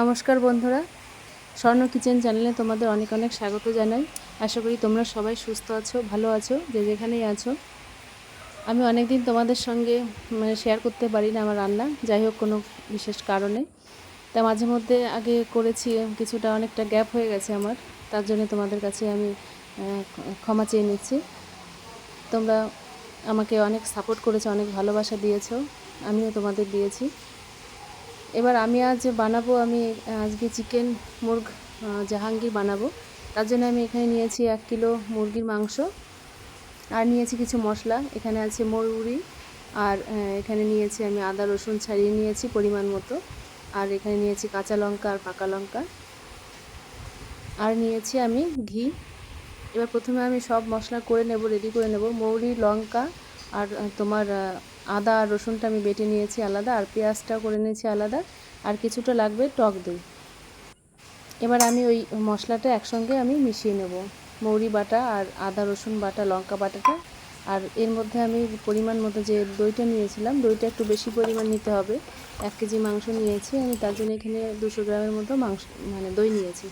নমস্কার বন্ধুরা। স্বর্ণ কিচেন চ্যানেলে তোমাদের অনেক অনেক স্বাগত জানাই। আশা করি তোমরা সবাই সুস্থ আছো, ভালো আছো, যে যেখানেই আছো। আমি অনেক দিন তোমাদের সঙ্গে মানে শেয়ার করতে পারি না আমার রান্না, যাই হোক কোনো বিশেষ কারণে। তা মাঝে মধ্যে আগে করেছি, কিছুটা অনেকটা গ্যাপ হয়ে গেছে আমার, তার জন্য তোমাদের কাছে আমি ক্ষমা চেয়ে নিচ্ছি। তোমরা আমাকে অনেক সাপোর্ট করেছ, অনেক ভালোবাসা দিয়েছ, আমিও তোমাদের দিয়েছি। এবার আমি আজ বানাবো, আমি আজকে চিকেন মুরগ জাহাঙ্গীর বানাবো। তার জন্য আমি এখানে নিয়েছি এক কিলো মুরগির মাংস আর নিয়েছি কিছু মশলা। এখানে আছে মরুরি আর এখানে নিয়েছি আমি আদা রসুন ছাড়িয়ে নিয়েছি পরিমাণ মতো। আর এখানে নিয়েছি কাঁচা লঙ্কা আর পাকা লঙ্কা। আর নিয়েছি আমি ঘি। এবার প্রথমে আমি সব মশলা করে নেব রেডি করে নেব। মৌরি, লঙ্কা আর তোমার আদা আর রসুনটা আমি বেটে নিয়েছি আলাদা, আর পেঁয়াজটা করে নিয়েছি আলাদা, আর কিছুটা লাগবে টক দই। এবার আমি ওই মশলাটা একসঙ্গে আমি মিশিয়ে নেব। মৌরি বাটা আর আদা, রসুন বাটা, লঙ্কা বাটাটা, আর এর মধ্যে আমি পরিমাণ মতো যে দইটা নিয়েছিলাম, দইটা একটু বেশি পরিমাণ নিতে হবে। এক কেজি মাংস নিয়েছি, আমি তার জন্য এখানে দুশো গ্রামের মতো মাংস মানে দই নিয়েছি।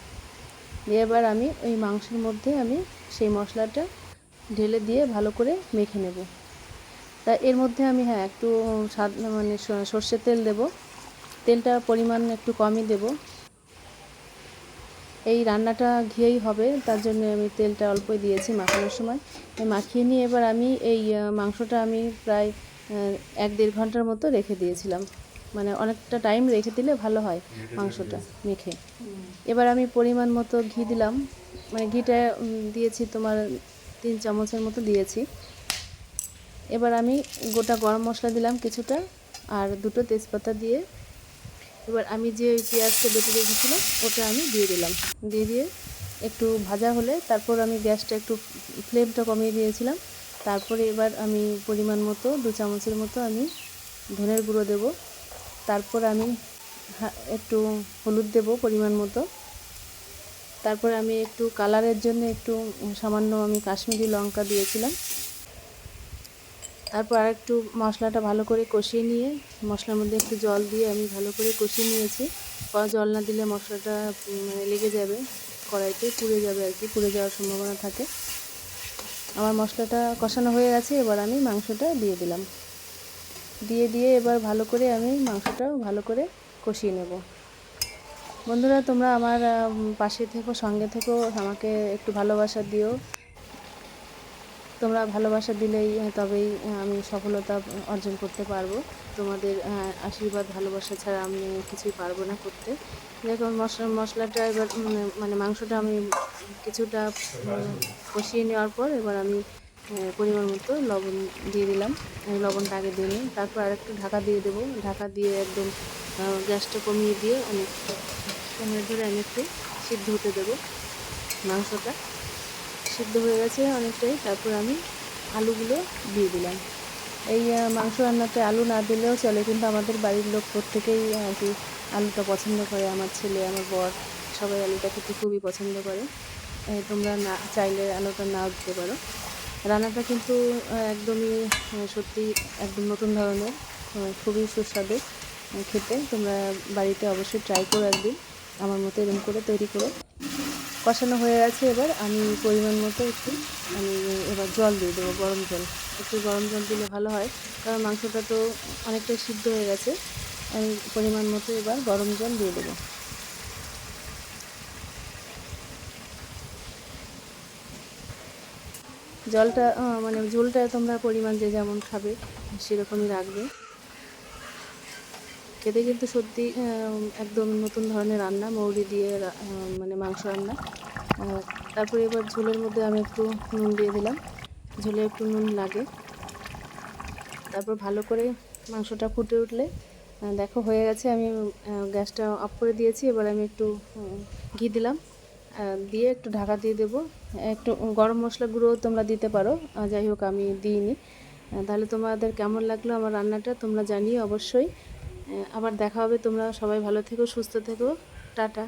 এবার আমি ওই মাংসের মধ্যে আমি সেই মশলাটা ঢেলে দিয়ে ভালো করে মেখে নেব। তা এর মধ্যে আমি হ্যাঁ একটু স্বাদ মানে সর্ষের তেল দেব। তেলটার পরিমাণ একটু কমই দেব। এই রান্নাটা ঘিয়েই হবে, তার জন্য আমি তেলটা অল্পই দিয়েছি মাখানোর সময়। মাখিয়ে নিয়ে এবার আমি এই মাংসটা আমি প্রায় এক দেড় ঘণ্টার মতো রেখে দিয়েছিলাম। মানে অনেকটা টাইম রেখে দিলে ভালো হয় মাংসটা মেখে। এবার আমি পরিমাণ মতো ঘি দিলাম। মানে ঘিটা দিয়েছি তোমার তিন চামচের মতো দিয়েছি। এবার আমি গোটা গরম মশলা দিলাম কিছুটা আর দুটো তেজপাতা দিয়ে। এবার আমি যে ওই পেঁয়াজটা বেটে রেখেছিলাম, ওটা আমি দিয়ে দিলাম। দিয়ে দিয়ে একটু ভাজা হলে তারপর আমি গ্যাসটা একটু ফ্লেমটা কমিয়ে দিয়েছিলাম। তারপরে এবার আমি পরিমাণ মতো, দু চামচের মতো আমি ধনের গুঁড়ো দেব। তারপর আমি একটু হলুদ দেব পরিমাণ মতো। তারপরে আমি একটু কালারের জন্য একটু সামান্য আমি কাশ্মীরি লঙ্কা দিয়েছিলাম। তারপর আর একটু মশলাটা ভালো করে কষিয়ে নিয়ে, মশলার মধ্যে একটু জল দিয়ে আমি ভালো করে কষিয়ে নিয়েছি। জল না দিলে মশলাটা মানে লেগে যাবে, কড়াইতে পুড়ে যাবে আর কি, পুড়ে যাওয়ার সম্ভাবনা থাকে। আমার মশলাটা কষানো হয়ে গেছে, এবার আমি মাংসটা দিয়ে দিলাম। দিয়ে দিয়ে এবার ভালো করে আমি মাংসটা ভালো করে কষিয়ে নেব। বন্ধুরা, তোমরা আমার পাশে থেকো, সঙ্গে থেকো, আমাকে একটু ভালোবাসা দিও। তোমরা ভালোবাসা দিলেই তবেই আমি সফলতা অর্জন করতে পারব। তোমাদের আশীর্বাদ, ভালোবাসা ছাড়া আমি কিছুই পারব না করতে। দেখো মশলা মশলাটা এবার মানে মাংসটা আমি কিছুটা কষিয়ে নেওয়ার পর এবার আমি পরিমাণ মতো লবণ দিয়ে দিলাম। লবণটা আগে দিয়ে নিই, তারপর আর একটু ঢাকা দিয়ে দেবো। ঢাকা দিয়ে একদম গ্যাসটা কমিয়ে দিয়ে আমি সময় ধরে আমি একটু সিদ্ধ হতে দেবো মাংসটা। সিদ্ধ হয়ে গেছে অনেকটাই, তারপর আমি আলুগুলো দিয়ে দিলাম। এই মাংস রান্নাতে আলু না দিলেও চলে, কিন্তু আমাদের বাড়ির লোক প্রত্যেকেই আর কি আলুটা পছন্দ করে, আমার ছেলে, আমার বর, সবাই আলুটা খেতে খুবই পছন্দ করে। তোমরা না, চাইলে আলুটা নাও দিতে পারো। রান্নাটা কিন্তু একদমই সত্যি একদম নতুন ধরনের খুবই সুস্বাদু খেতে। তোমরা বাড়িতে অবশ্যই ট্রাই করো একদিন। আমার মতো এরকম করে তৈরি করো। কষানো হয়ে গেছে এবার, আমি পরিমাণ মতো একটু, আমি এবার জল দিয়ে দেবো, গরম জল। একটু গরম জল দিলে ভালো হয়, কারণ মাংসটা তো অনেকটাই সিদ্ধ হয়ে গেছে। আমি পরিমাণ মতো এবার গরম জল দিয়ে দেবো। জলটা মানে ঝোলটা তোমরা পরিমাণ যে যেমন খাবে, সেরকমই রাখবে। খেতে কিন্তু সত্যি একদম নতুন ধরনের রান্না, মৌরি দিয়ে মানে মাংস রান্না। তারপরে এবার ঝোলের মধ্যে আমি একটু নুন দিয়ে দিলাম। ঝোলে একটু নুন লাগে। তারপর ভালো করে মাংসটা ফুটে উঠলে দেখো হয়ে গেছে, আমি গ্যাসটা অফ করে দিয়েছি। এবার আমি একটু ঘি দিলাম। দিয়ে একটু ঢাকা দিয়ে দেবো। একটু গরম মশলা গুঁড়ো তোমরা দিতে পারো। যাই হোক, আমি দিইনি। তাহলে তোমাদের কেমন লাগল আমার রান্নাটা, তোমরা জানিও অবশ্যই। আবার দেখা হবে। তোমরা সবাই ভালো থেকো সুস্থ থেকো। টাটা।